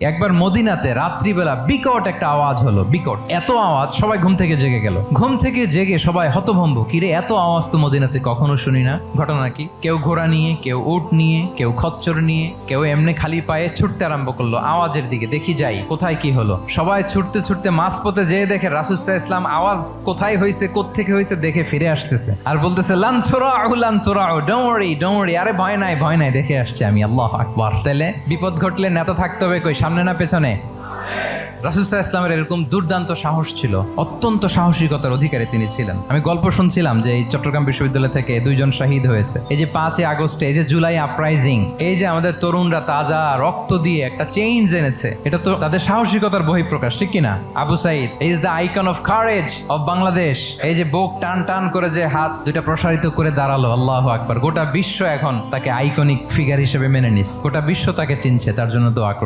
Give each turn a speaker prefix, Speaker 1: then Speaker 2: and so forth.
Speaker 1: একবার মদিনাতে রাত্রিবেলা বিকট একটা আওয়াজ হলো, বিকট। এত আওয়াজ, সবাই ঘুম থেকে জেগে গেল। ঘুম থেকে জেগে সবাই হতভম্ব। কিরে এত আওয়াজ তো মদিনাতে কখনো শুনি না। ঘটনা কি? কেউ ঘোড়া নিয়ে, কেউ উট নিয়ে, কেউ খচ্চর নিয়ে, কেউ এমনি খালি পায়ে ছুটতে আরম্ভ করল আওয়াজের দিকে। দেখি যাই, কোথায় কি হলো? সবাই ছুটতে ছুটতে মাঝপথে যেয়ে দেখে রাসুসাহ ইসলাম আওয়াজ কোথায় হয়েছে কোত্থেকে হয়েছে দেখে ফিরে আসতেছে। আর বলতেছে লান্থোরাউ লান্থোরাউ ডোমরি ডোমরি আরে ভয় নাই ভয় নাই, দেখে আসছে আমি, আল্লাহ আকবার। তাহলে বিপদ ঘটলে নেতা থাকতে হবে, কই সামনে না, পেছনে? রাসুসাহ ইসলামের এরকম দুর্দান্ত সাহস ছিল, অত্যন্ত সাহসিকতার অধিকারী তিনি ছিলেন। আমি গল্প শুনছিলাম যে এই চট্টগ্রাম বিশ্ববিদ্যালয় থেকে দুইজন শহীদ হয়েছে। এই যে পাঁচই আগস্টে, এই যে জুলাই আপরাইজিং এই যে আমাদের তরুণরা তাজা রক্ত দিয়ে একটা চেঞ্জ এনেছে, এটা তো তাদের সাহসিকতার বহিঃপ্রকাশ, ঠিক কিনা? Abu Sayeed is the icon of courage of Bangladesh এই যে বুক টান টান করে যে হাত দুইটা প্রসারিত করে দাঁড়াল, আল্লাহ আকবার। গোটা বিশ্ব এখন তাকে আইকনিক ফিগার হিসেবে মেনে নিস গোটা বিশ্ব তাকে চিনছে, তার জন্য দোয়া করছে।